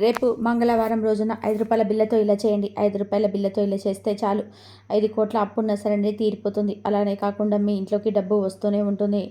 రేపు మంగళవారం రోజున ఐదు రూపాయల బిల్లతో ఇలా చేయండి. ఐదు రూపాయల బిల్లతో ఇలా చేస్తే చాలు. ఐదు కోట్ల అప్పున్న సరే తీరిపోతుంది. అలానే కాకుండా మీ ఇంట్లోకి డబ్బు వస్తూనే ఉంటుంది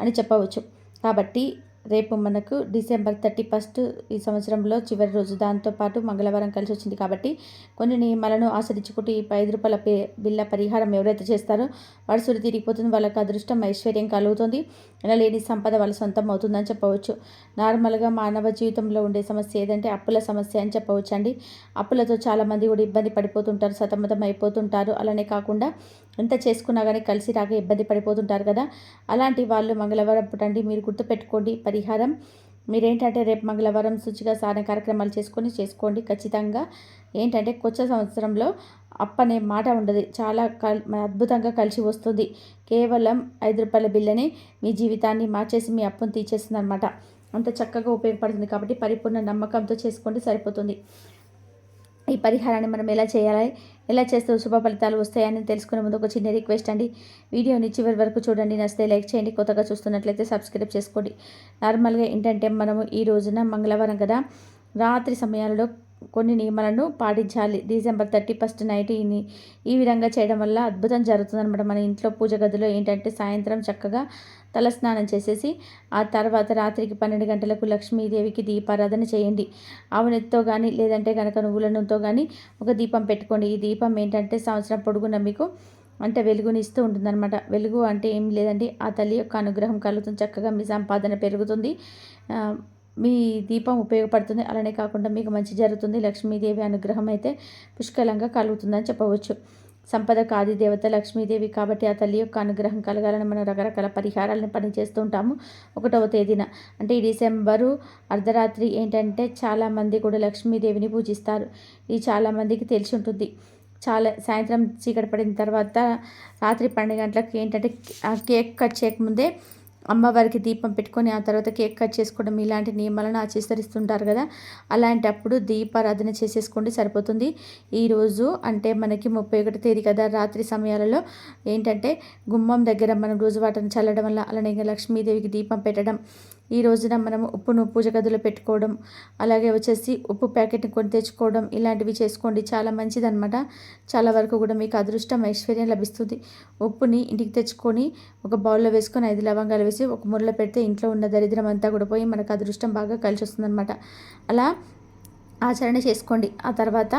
అని చెప్పవచ్చు. కాబట్టి రేపు మనకు డిసెంబర్ థర్టీ ఫస్ట్ ఈ సంవత్సరంలో చివరి రోజు. దాంతోపాటు మంగళవారం కలిసి వచ్చింది కాబట్టి కొన్ని నియమాలను ఆచరించుకుంటూ ఈ ఐదు రూపాయల పే బిల్ల పరిహారం ఎవరైతే చేస్తారో వాడు సుడి తిరిగిపోతుంది వాళ్ళకి అదృష్టం ఐశ్వర్యం కలుగుతుంది. ఇలా లేని సంపద వాళ్ళ సొంతం అవుతుందని చెప్పవచ్చు. నార్మల్గా మానవ జీవితంలో ఉండే సమస్య ఏదంటే అప్పుల సమస్య అని చెప్పవచ్చు అండి అప్పులతో చాలామంది కూడా ఇబ్బంది పడిపోతుంటారు సతమతం అయిపోతుంటారు. అలానే కాకుండా ఎంత చేసుకున్నా కానీ కలిసి రాక ఇబ్బంది పడిపోతుంటారు కదా. అలాంటి వాళ్ళు మంగళవారం పుట్టండి మీరు గుర్తుపెట్టుకోండి పరిహారం. మీరేంటంటే రేపు మంగళవారం శుచిగా సాన కార్యక్రమాలు చేసుకొని చేసుకోండి ఖచ్చితంగా. ఏంటంటే కొత్త సంవత్సరంలో అప్పనే మాట ఉండదు. చాలా కల్ అద్భుతంగా కలిసి వస్తుంది. కేవలం ఐదు రూపాయల బిల్లని మీ జీవితాన్ని మార్చేసి మీ అప్పును తీసేస్తుంది అనమాట అంత చక్కగా ఉపయోగపడుతుంది కాబట్టి పరిపూర్ణ నమ్మకంతో చేసుకోండి సరిపోతుంది. ఈ పరిహారాన్ని మనం ఎలా చేయాలి? ఎలా చేస్తే శుభ ఫలితాలు వస్తాయని తెలుసుకునే ముందు ఒక చిన్న రిక్వెస్ట్ అండి. వీడియోని చివరి వరకు చూడండి. నచ్చితే లైక్ చేయండి. కొత్తగా చూస్తున్నట్లయితే సబ్స్క్రైబ్ చేసుకోండి. నార్మల్గా ఏంటంటే మనము ఈ రోజున మంగళవారం కదా. రాత్రి సమయాలలో కొన్ని నియమాలను పాటించాలి. డిసెంబర్ థర్టీ ఫస్ట్ నైట్ ఈ ఈ విధంగా చేయడం వల్ల అద్భుతం జరుగుతుందన్నమాట. మన ఇంట్లో పూజ గదిలో ఏంటంటే సాయంత్రం చక్కగా తలస్నానం చేసేసి ఆ తర్వాత రాత్రికి పన్నెండు గంటలకు లక్ష్మీదేవికి దీపారాధన చేయండి. ఆవునెత్తో కానీ లేదంటే కనుక నువ్వుల నూనెతో కానీ ఒక దీపం పెట్టుకోండి. ఈ దీపం ఏంటంటే సంవత్సరం పొడుగున మీకు అంటే వెలుగునిస్తూ ఉంటుందన్నమాట. వెలుగు అంటే ఏం లేదండి. ఆ తల్లి యొక్క అనుగ్రహం కలుగుతుంది. చక్కగా మీ సంపాదన పెరుగుతుంది. మీ దీపం ఉపయోగపడుతుంది. అలానే కాకుండా మీకు మంచి జరుగుతుంది. లక్ష్మీదేవి అనుగ్రహం అయితే పుష్కలంగా కలుగుతుందని చెప్పవచ్చు. సంపదకు ఆది దేవత లక్ష్మీదేవి కాబట్టి ఆ తల్లి యొక్క అనుగ్రహం కలగాలని మనం రకరకాల పరిహారాలను పనిచేస్తూ ఉంటాము ఒకటవ తేదీన. అంటే ఈ డిసెంబరు అర్ధరాత్రి ఏంటంటే చాలామంది కూడా లక్ష్మీదేవిని పూజిస్తారు. ఇది చాలామందికి తెలిసి ఉంటుంది. చాలా సాయంత్రం చీకటి పడిన తర్వాత రాత్రి పన్నెండు గంటలకు ఏంటంటే కేక్ కట్ చేయకముందే అమ్మవారికి దీపం పెట్టుకొని ఆ తర్వాత కేక్ కట్ చేసుకోవడం ఇలాంటి నియమాలను ఆచరిస్తుంటారు కదా. అలాంటప్పుడు దీపారాధన చేసేసుకోండి సరిపోతుంది. ఈరోజు అంటే మనకి ముప్పై ఒకటి తేదీ కదా రాత్రి సమయాలలో. ఏంటంటే గుమ్మం దగ్గర మనం రోజు వాటిని చల్లడం వల్ల అలానే లక్ష్మీదేవికి దీపం పెట్టడం ఈ రోజున మనము ఉప్పును పూజ గదిలో పెట్టుకోవడం అలాగే వచ్చేసి ఉప్పు ప్యాకెట్ని కొని తెచ్చుకోవడం ఇలాంటివి చేసుకోండి. చాలా మంచిదన్నమాట. చాలా వరకు కూడా మీకు అదృష్టం ఐశ్వర్యం లభిస్తుంది. ఉప్పుని ఇంటికి తెచ్చుకొని ఒక బౌల్లో వేసుకొని ఐదు లవంగాలు వేసి ఒక మురలో పెడితే ఇంట్లో ఉన్న దరిద్రం అంతా కూడా పోయి మనకు అదృష్టం బాగా కలిసి వస్తుందన్నమాట అలా ఆచరణ చేసుకోండి. ఆ తర్వాత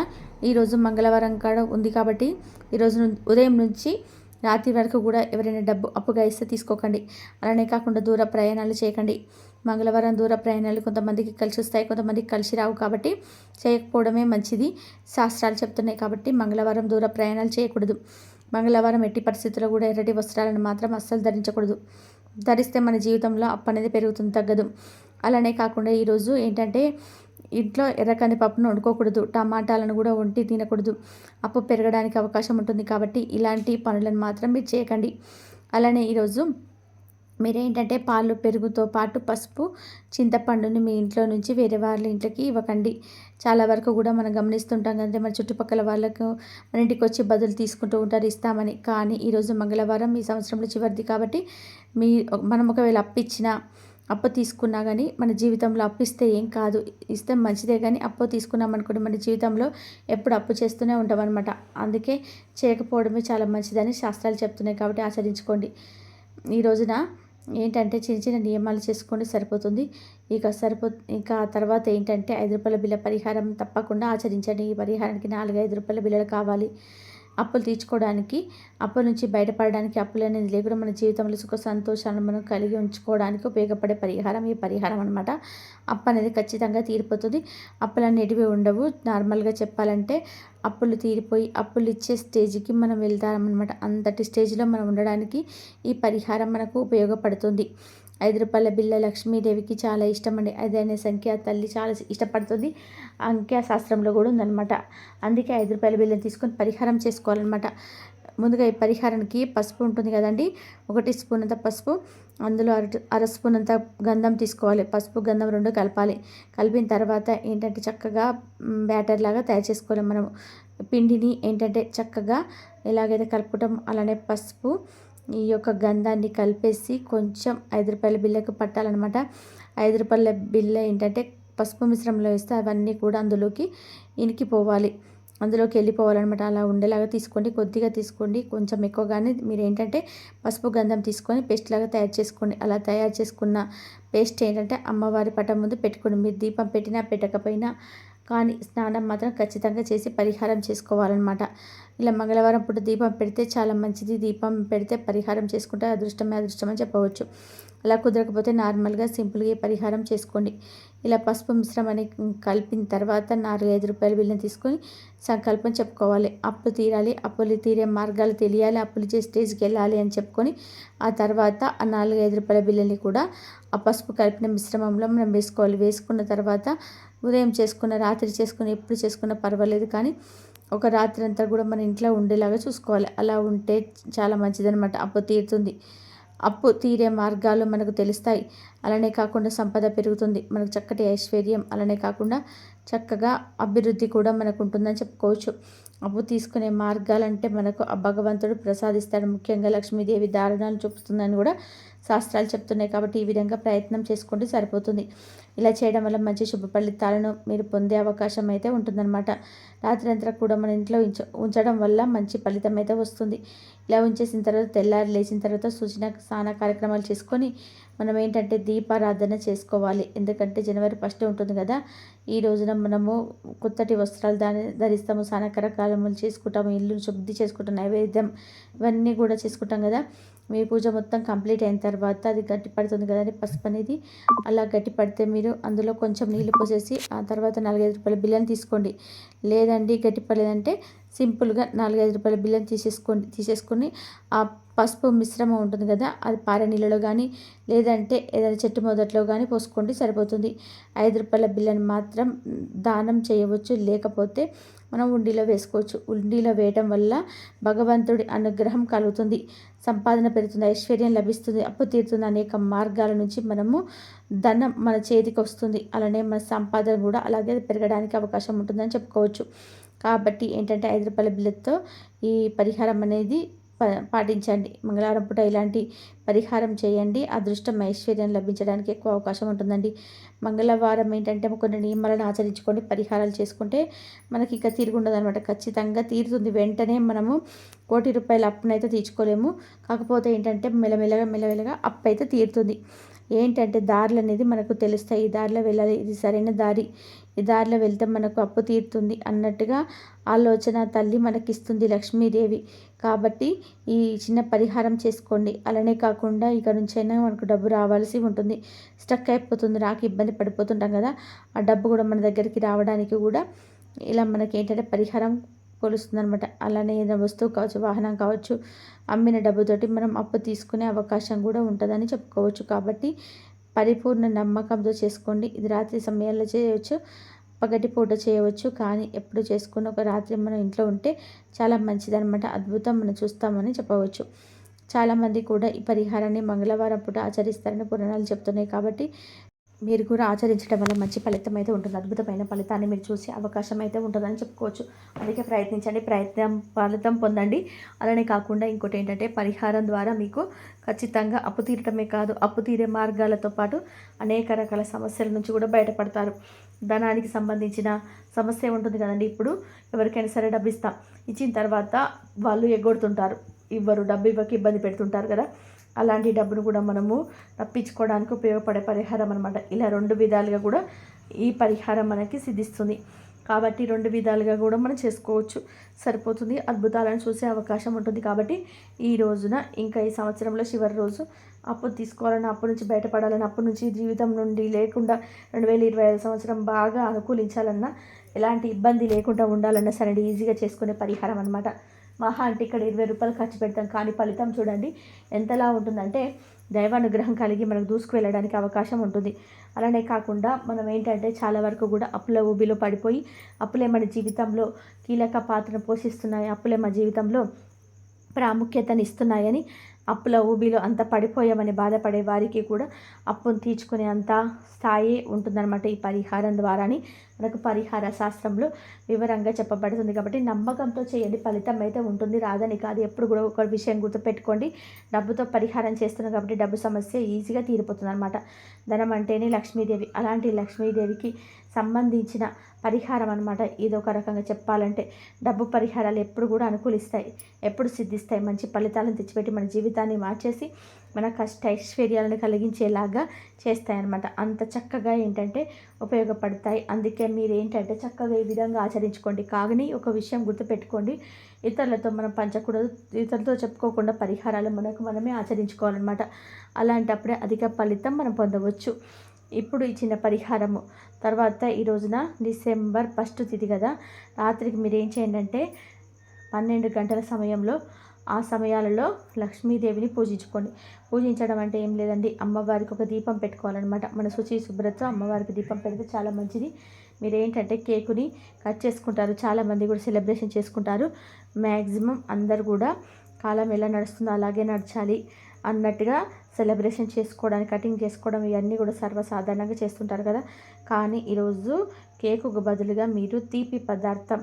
ఈరోజు మంగళవారం కాడ ఉంది కాబట్టి ఈరోజు ఉదయం నుంచి రాత్రి వరకు కూడా ఎవరైనా డబ్బు అప్పుగా ఇస్తే తీసుకోకండి. అలానే కాకుండా దూర ప్రయాణాలు చేయకండి. మంగళవారం దూర ప్రయాణాలు కొంతమందికి కలిసి వస్తాయి కొంతమందికి కలిసి రావు కాబట్టి చేయకపోవడమే మంచిది. శాస్త్రాలు చెప్తున్నాయి కాబట్టి మంగళవారం దూర ప్రయాణాలు చేయకూడదు. మంగళవారం ఎట్టి పరిస్థితుల్లో కూడా ఎర్రటి వస్త్రాలను మాత్రం అస్సలు ధరించకూడదు. ధరిస్తే మన జీవితంలో అప్పు అనేది పెరుగుతుంది తగ్గదు. అలానే కాకుండా ఈరోజు ఏంటంటే ఇంట్లో ఎర్రకంది పప్పును వండుకోకూడదు టమాటాలను కూడా వంటి తినకూడదు. అప్పు పెరగడానికి అవకాశం ఉంటుంది కాబట్టి ఇలాంటి పనులను మాత్రం మీరు చేయకండి. అలానే ఈరోజు మీరేంటంటే పాలు పెరుగుతో పాటు పసుపు చింతపండుని మీ ఇంట్లో నుంచి వేరే వాళ్ళ ఇంట్లోకి ఇవ్వకండి. చాలా వరకు కూడా మనం గమనిస్తుంటాం కదంటే మన చుట్టుపక్కల వాళ్ళకు మన ఇంటికి వచ్చి బదులు తీసుకుంటూ ఉంటారు ఇస్తామని. కానీ ఈరోజు మంగళవారం ఈ సంవత్సరంలో చివరిది కాబట్టి మీ మనం ఒకవేళ అప్పిచ్చినా అప్పు తీసుకున్నా కానీ మన జీవితంలో అప్పు ఇస్తే ఏం కాదు. ఇస్తే మంచిదే కానీ అప్పు తీసుకున్నాం అనుకోండి మన జీవితంలో ఎప్పుడు అప్పు చేస్తూనే ఉంటాం అనమాట అందుకే చేయకపోవడమే చాలా మంచిదని శాస్త్రాలు చెప్తున్నాయి కాబట్టి ఆచరించుకోండి. ఈ రోజున ఏంటంటే చిన్న చిన్న నియమాలు చేసుకోండి సరిపోతుంది. ఇక సరిపో ఇంకా తర్వాత ఏంటంటే ఐదు రూపాయల బిల్ల పరిహారం తప్పకుండా ఆచరించండి. ఈ పరిహారానికి నాలుగు ఐదు రూపాయల బిల్లలు కావాలి. అప్పులు తీర్చుకోవడానికి అప్పుల నుంచి బయటపడడానికి అప్పులు అనేది లేకుండా మన జీవితంలో సుఖ సంతోషాలను మనం కలిగి ఉంచుకోవడానికి ఉపయోగపడే పరిహారం ఈ పరిహారం అనమాట అప్పు అనేది ఖచ్చితంగా తీరిపోతుంది. అప్పులు అనేటివి ఉండవు. నార్మల్గా చెప్పాలంటే అప్పులు తీరిపోయి అప్పులు ఇచ్చే స్టేజ్కి మనం వెళ్తామన్నమాట. అంతటి స్టేజ్లో మనం ఉండడానికి ఈ పరిహారం మనకు ఉపయోగపడుతుంది. ఐదు రూపాయల బిల్ల లక్ష్మీదేవికి చాలా ఇష్టం అండి ఐదు అనే సంఖ్య తల్లి చాలా ఇష్టపడుతుంది. అంక్యశాస్త్రంలో కూడా ఉందన్నమాట. అందుకే ఐదు రూపాయల బిల్లని తీసుకొని పరిహారం చేసుకోవాలన్నమాట. ముందుగా ఈ పరిహారానికి పసుపు ఉంటుంది కదండి. ఒకటి స్పూన్ అంత పసుపు అందులో అర అర స్పూన్ అంత గంధం తీసుకోవాలి. పసుపు గంధం రెండు కలపాలి. కలిపిన తర్వాత ఏంటంటే చక్కగా బ్యాటర్ లాగా తయారు చేసుకోవాలి మనం పిండిని ఏంటంటే చక్కగా ఎలాగైతే కలుపుకుంటాం అలానే పసుపు ఈ యొక్క గంధాన్ని కలిపేసి కొంచెం ఐదు రూపాయల బిల్లకు పట్టాలన్నమాట. ఐదు రూపాయల బిల్ల ఏంటంటే పసుపు మిశ్రమంలో వేస్తే అవన్నీ కూడా అందులోకి ఇనికిపోవాలి. అందులోకి వెళ్ళిపోవాలన్నమాట. అలా ఉండేలాగా తీసుకోండి. కొద్దిగా తీసుకోండి. కొంచెం ఎక్కువగానే మీరు ఏంటంటే పసుపు గంధం తీసుకొని పేస్ట్ లాగా తయారు చేసుకోండి. అలా తయారు చేసుకున్న పేస్ట్ ఏంటంటే అమ్మవారి పటం ముందు పెట్టుకోండి. మీరు దీపం పెట్టినా పెట్టకపోయినా కానీ స్నానం మాత్రం ఖచ్చితంగా చేసి పరిహారం చేసుకోవాలన్నమాట. ఇలా మంగళవారం పూట దీపం పెడితే చాలా మంచిది. దీపం పెడితే పరిహారం చేసుకుంటే అదృష్టమే అదృష్టం అని చెప్పవచ్చు. అలా కుదరకపోతే నార్మల్గా సింపుల్గా పరిహారం చేసుకోండి. ఇలా పసుపు మిశ్రమాన్ని కలిపిన తర్వాత నాలుగు ఐదు రూపాయల బిల్లుని తీసుకొని సంకల్పం చెప్పుకోవాలి. అప్పు తీరాలి. అప్పులు తీరే మార్గాలు తెలియాలి. అప్పులు చేసి స్టేజ్కి వెళ్ళాలి అని చెప్పుకొని ఆ తర్వాత ఆ నాలుగు ఐదు రూపాయల బిల్లుని కూడా ఆ పసుపు కలిపిన మిశ్రమంలో మనం వేసుకోవాలి. వేసుకున్న తర్వాత ఉదయం చేసుకున్న రాత్రి చేసుకున్న ఎప్పుడు చేసుకున్న పర్వాలేదు కానీ ఒక రాత్రి అంతా కూడా మన ఇంట్లో ఉండేలాగా చూసుకోవాలి. అలా ఉంటే చాలా మంచిదనమాట అప్పు తీరుతుంది. అప్పు తీరే మార్గాలు మనకు తెలుస్తాయి. అలానే కాకుండా సంపద పెరుగుతుంది. మనకు చక్కటి ఐశ్వర్యం. అలానే కాకుండా చక్కగా అభివృద్ధి కూడా మనకు ఉంటుందని చెప్పుకోవచ్చు. అప్పు తీసుకునే మార్గాలంటే మనకు ఆ భగవంతుడు ప్రసాదిస్తాడు. ముఖ్యంగా లక్ష్మీదేవి దారుణాలు చూపుతుందని కూడా శాస్త్రాలు చెప్తున్నాయి. కాబట్టి ఈ విధంగా ప్రయత్నం చేసుకుంటే సరిపోతుంది. ఇలా చేయడం వల్ల మంచి శుభ ఫలితాలను మీరు పొందే అవకాశం అయితే ఉంటుందన్నమాట. రాత్రి కూడా మన ఇంట్లో ఉంచ ఉంచడం వల్ల మంచి ఫలితం అయితే వస్తుంది. ఇలా ఉంచేసిన తర్వాత తెల్లారి లేచిన తర్వాత సూచన స్నాన కార్యక్రమాలు చేసుకొని మనం ఏంటంటే దీపారాధన చేసుకోవాలి. ఎందుకంటే జనవరి ఫస్ట్ ఉంటుంది కదా. ఈ రోజున మనము కొత్తటి వస్త్రాలు దాని ధరిస్తాము స్నాన కార్యక్రమాలు చేసుకుంటాము ఇల్లు శుద్ధి చేసుకుంటాం నైవేద్యం ఇవన్నీ కూడా చేసుకుంటాం కదా. మీ పూజ మొత్తం కంప్లీట్ అయిన తర్వాత అది గట్టి పడుతుంది కదండి పసుపు అనేది. అలా గట్టి పడితే మీరు అందులో కొంచెం నీళ్ళు పోసేసి ఆ తర్వాత నాలుగైదు రూపాయల బిల్లని తీసుకోండి. లేదండి గట్టి పడలేదంటే సింపుల్గా నాలుగైదు రూపాయల బిల్లం తీసేసుకొని తీసేసుకొని ఆ పసుపు మిశ్రమం ఉంటుంది కదా అది పారే నీళ్ళలో కానీ లేదంటే ఏదైనా చెట్టు మొదట్లో కానీ పోసుకోండి సరిపోతుంది. ఐదు రూపాయల బిల్లని మాత్రం దానం చేయవచ్చు లేకపోతే మనం ఉండిలో వేసుకోవచ్చు. ఉండిలో వేయటం వల్ల భగవంతుడి అనుగ్రహం కలుగుతుంది సంపాదన పెరుగుతుంది ఐశ్వర్యం లభిస్తుంది అప్పు తీరుతుంది అనేక మార్గాల నుంచి మనము ధనం మన చేతికి వస్తుంది. అలానే మన సంపాదన కూడా అలాగే పెరగడానికి అవకాశం ఉంటుందని చెప్పుకోవచ్చు. కాబట్టి ఏంటంటే ఐదు రూపాయల బిల్లతో ఈ పరిహారం అనేది పాటించండి. మంగళవారం పూట ఇలాంటి పరిహారం చేయండి. అదృష్టం ఐశ్వర్యం లభించడానికి ఎక్కువ అవకాశం ఉంటుందండి. మంగళవారం ఏంటంటే కొన్ని నియమాలను ఆచరించుకొని పరిహారాలు చేసుకుంటే మనకి ఇంకా తీరుగుండదు అనమాట ఖచ్చితంగా తీరుతుంది. వెంటనే మనము కోటి రూపాయల అప్పునైతే తీర్చుకోలేము. కాకపోతే ఏంటంటే మెల్లమెల్లగా మెల్లమెల్లగా అప్పు అయితే తీరుతుంది. ఏంటంటే దారులు అనేది మనకు తెలుస్తాయి. ఈ దారిలో వెళ్ళాలి. ఇది సరైన దారి. ఈ దారిలో వెళ్తే మనకు అప్పు తీరుతుంది అన్నట్టుగా ఆలోచన తల్లి మనకిస్తుంది లక్ష్మీదేవి. కాబట్టి ఈ చిన్న పరిహారం చేసుకోండి. అలానే కాకుండా ఇక నుంచైనా మనకు డబ్బు రావాల్సి ఉంటుంది. స్టక్ అయిపోతుంది. రాక ఇబ్బంది పడిపోతుంటాం కదా. ఆ డబ్బు కూడా మన దగ్గరికి రావడానికి కూడా ఇలా మనకి ఏంటంటే పరిహారం కొలుస్తుంది అనమాట అలానే ఏదైనా వస్తువు కావచ్చు వాహనం కావచ్చు అమ్మిన డబ్బుతోటి మనం అప్పు తీసుకునే అవకాశం కూడా ఉంటుందని చెప్పుకోవచ్చు. కాబట్టి పరిపూర్ణ నమ్మకంతో చేసుకోండి. ఇది రాత్రి సమయాల్లో చేయవచ్చు పగటిపూట చేయవచ్చు కానీ ఎప్పుడు చేసుకున్న ఒక రాత్రి మనం ఇంట్లో ఉంటే చాలా మంచిదనమాట అద్భుతం మనం చూస్తామని చెప్పవచ్చు. చాలామంది కూడా ఈ పరిహారాన్ని మంగళవారం పూట ఆచరిస్తారని పురాణాలు చెప్తున్నాయి కాబట్టి మీరు కూడా ఆచరించడం వల్ల మంచి ఫలితం అయితే ఉంటుంది. అద్భుతమైన ఫలితాన్ని మీరు చూసే అవకాశం అయితే ఉంటుందని చెప్పుకోవచ్చు. అందుకే ప్రయత్నించండి. ప్రయత్నం ఫలితం పొందండి. అలానే కాకుండా ఇంకోటి ఏంటంటే పరిహారం ద్వారా మీకు ఖచ్చితంగా అప్పు తీరటమే కాదు అప్పు తీరే మార్గాలతో పాటు అనేక రకాల సమస్యల నుంచి కూడా బయటపడతారు. ధనానికి సంబంధించిన సమస్య ఉంటుంది కదండి. ఇప్పుడు ఎవరికైనా సరే డబ్బు ఇస్తాం ఇచ్చిన తర్వాత వాళ్ళు ఎగ్గొడుతుంటారు. ఇవ్వరు డబ్బు ఇవ్వక ఇబ్బంది పెడుతుంటారు కదా. అలాంటి డబ్బును కూడా మనము తప్పించుకోవడానికి ఉపయోగపడే పరిహారం అనమాట ఇలా రెండు విధాలుగా కూడా ఈ పరిహారం మనకి సిద్ధిస్తుంది. కాబట్టి రెండు విధాలుగా కూడా మనం చేసుకోవచ్చు. సరిపోతుంది. అద్భుతాలను చూసే అవకాశం ఉంటుంది. కాబట్టి ఈ రోజున ఇంకా ఈ సంవత్సరంలో చివరి రోజు అప్పు తీసుకోవాలని అప్పు నుంచి బయటపడాలని అప్పు నుంచి జీవితం నుండి లేకుండా రెండు వేల ఇరవై ఐదు సంవత్సరం బాగా అనుకూలించాలన్నా ఎలాంటి ఇబ్బంది లేకుండా ఉండాలన్నా సరే ఈజీగా చేసుకునే పరిహారం అనమాట మహా అంటే ఇక్కడ ఇరవై రూపాయలు ఖర్చు పెడతాం. కానీ ఫలితం చూడండి ఎంతలా ఉంటుందంటే దైవానుగ్రహం కలిగి మనకు దూసుకు వెళ్ళడానికి అవకాశం ఉంటుంది. అలానే కాకుండా మనం ఏంటంటే చాలా వరకు కూడా అప్పుల ఊబిలో పడిపోయి అప్పులే మన జీవితంలో కీలక పాత్ర పోషిస్తున్నాయి అప్పులే మన జీవితంలో ప్రాముఖ్యతను ఇస్తున్నాయని అప్పుల ఊబిలో అంత పడిపోయామని బాధపడే వారికి కూడా అప్పును తీర్చుకునే అంత స్థాయి ఉంటుందన్నమాట ఈ పరిహారం ద్వారాని. మనకు పరిహార శాస్త్రంలో వివరంగా చెప్పబడుతుంది. కాబట్టి నమ్మకంతో చేయండి ఫలితం అయితే ఉంటుంది రాదని కాదు. ఎప్పుడు కూడా ఒక విషయం గుర్తుపెట్టుకోండి. డబ్బుతో పరిహారం చేస్తున్నాం కాబట్టి డబ్బు సమస్య ఈజీగా తీరిపోతుంది అనమాట ధనం అంటేనే లక్ష్మీదేవి. అలాంటి లక్ష్మీదేవికి సంబంధించిన పరిహారం అనమాట ఇది ఒక రకంగా చెప్పాలంటే డబ్బు పరిహారాలు ఎప్పుడు కూడా అనుకూలిస్తాయి ఎప్పుడు సిద్ధిస్తాయి. మంచి ఫలితాలను తెచ్చిపెట్టి మన జీవితాన్ని మార్చేసి మన కష్ట ఐశ్వర్యాలను కలిగించేలాగా చేస్తాయన్నమాట. అంత చక్కగా ఏంటంటే ఉపయోగపడతాయి. అందుకే మీరు ఏంటంటే చక్కగా ఈ విధంగా ఆచరించుకోండి. కాగని ఒక విషయం గుర్తుపెట్టుకోండి. ఇతరులతో మనం పంచకూడదు. ఇతరులతో చెప్పుకోకుండా పరిహారాలు మనకు మనమే ఆచరించుకోవాలన్నమాట. అలాంటప్పుడే అధిక ఫలితం మనం పొందవచ్చు. ఇప్పుడు ఇచ్చిన పరిహారము. తర్వాత ఈ రోజున డిసెంబర్ ఫస్ట్ తిథి కదా. రాత్రికి మీరు ఏం చేయండి అంటే పన్నెండు గంటల సమయంలో ఆ సమయాలలో లక్ష్మీదేవిని పూజించుకోండి. పూజించడం అంటే ఏం లేదండి. అమ్మవారికి ఒక దీపం పెట్టుకోవాలన్నమాట. మన శుచి శుభ్రత అమ్మవారికి దీపం పెడితే చాలా మంచిది. మీరు ఏంటంటే కేకుని కట్ చేసుకుంటారు. చాలామంది కూడా సెలబ్రేషన్ చేసుకుంటారు. మ్యాక్సిమం అందరు కూడా కాలం ఎలా నడుస్తుందో అలాగే నడచాలి అన్నట్టుగా సెలబ్రేషన్ చేసుకోవడానికి కటింగ్ చేసుకోవడం ఇవన్నీ కూడా సర్వసాధారణంగా చేస్తుంటారు కదా. కానీ ఈరోజు కేకుకు బదులుగా మీరు తీపి పదార్థం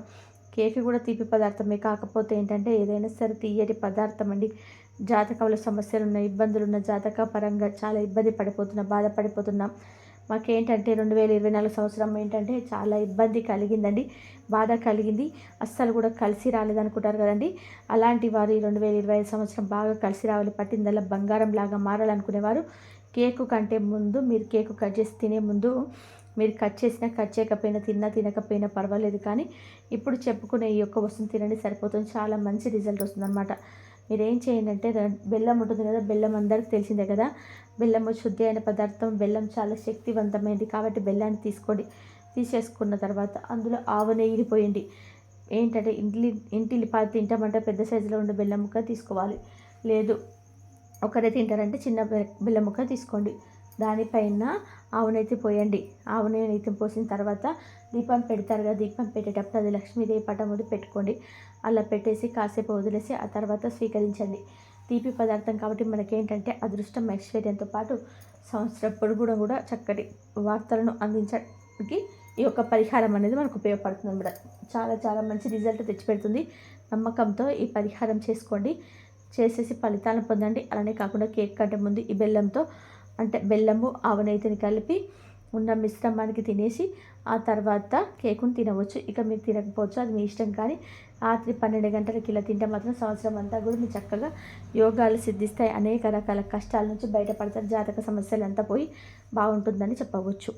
కేక్ కూడా తీపి పదార్థమే. కాకపోతే ఏంటంటే ఏదైనా సరే తీయటి పదార్థం అండి జాతకంలో సమస్యలు ఉన్న ఇబ్బందులు ఉన్న జాతక పరంగా చాలా ఇబ్బంది పడిపోతున్నాం బాధపడిపోతున్నాం. మాకేంటంటే రెండు వేల ఇరవై నాలుగు సంవత్సరం ఏంటంటే చాలా ఇబ్బంది కలిగిందండి. బాధ కలిగింది. అస్సలు కూడా కలిసి రాలేదనుకుంటారు కదండి. అలాంటి వారు ఈ రెండు వేల ఇరవై ఐదు సంవత్సరం బాగా కలిసి రావాలి. పట్టిందల్లా బంగారం లాగా మారాలనుకునేవారు. కేకు కంటే ముందు మీరు కేకు కట్ చేసి తినే ముందు మీరు కట్ చేసినా కట్ చేయకపోయినా తిన్నా తినకపోయినా పర్వాలేదు కానీ ఇప్పుడు చెప్పుకునే ఈ యొక్క వస్తువుని తినండి సరిపోతుంది. చాలా మంచి రిజల్ట్ వస్తుందన్నమాట. మీరు ఏం చేయండి అంటే బెల్లం ఉంటుంది కదా బెల్లం అందరికి తెలిసిందే కదా. బెల్లం శుద్ధి అయిన పదార్థం బెల్లం చాలా శక్తివంతమైనది కాబట్టి బెల్లాన్ని తీసుకోండి. తీసేసుకున్న తర్వాత అందులో ఆవు నెయ్యిని పోయండి. ఏంటంటే ఇంటి ఇంటి పాలు తింటామంటే పెద్ద సైజులో ఉండే బెల్లం ముక్క తీసుకోవాలి. లేదు ఒకరే తింటారంటే చిన్న బెల్లం ముక్క తీసుకోండి. దానిపైన ఆవునైతే పోయండి. ఆవునైతే పోసిన తర్వాత దీపం పెడతారు కదా దీపం పెట్టేటప్పుడు అది లక్ష్మీదేవి పటం ముందు పెట్టుకోండి. అలా పెట్టేసి కాసేపు వదిలేసి ఆ తర్వాత స్వీకరించండి. తీపి పదార్థం కాబట్టి మనకేంటంటే అదృష్టం ఐశ్వర్యంతో పాటు సంవత్సరం పొడుగుడం కూడా చక్కటి వార్తలను అందించడానికి ఈ యొక్క పరిహారం అనేది మనకు ఉపయోగపడుతుంది అనమాట చాలా చాలా మంచి రిజల్ట్ తెచ్చిపెడుతుంది. నమ్మకంతో ఈ పరిహారం చేసుకోండి. చేసేసి ఫలితాలను పొందండి. అలానే కాకుండా కేక్ కంటే ముందు ఈ బెల్లంతో అంటే బెల్లము ఆవనైతిని కలిపి ఉన్న మిశ్రమానికి తినేసి ఆ తర్వాత కేకును తినవచ్చు. ఇక మీరు తినకపోవచ్చు అది మీ ఇష్టం. కానీ రాత్రి పన్నెండు గంటలకి ఇలా తింటే మాత్రం సంవత్సరం అంతా కూడా మీరు చక్కగా యోగాలు సిద్ధిస్తాయి. అనేక రకాల కష్టాల నుంచి బయటపడతారు. జాతక సమస్యలు అంతా పోయి బాగుంటుందని చెప్పవచ్చు.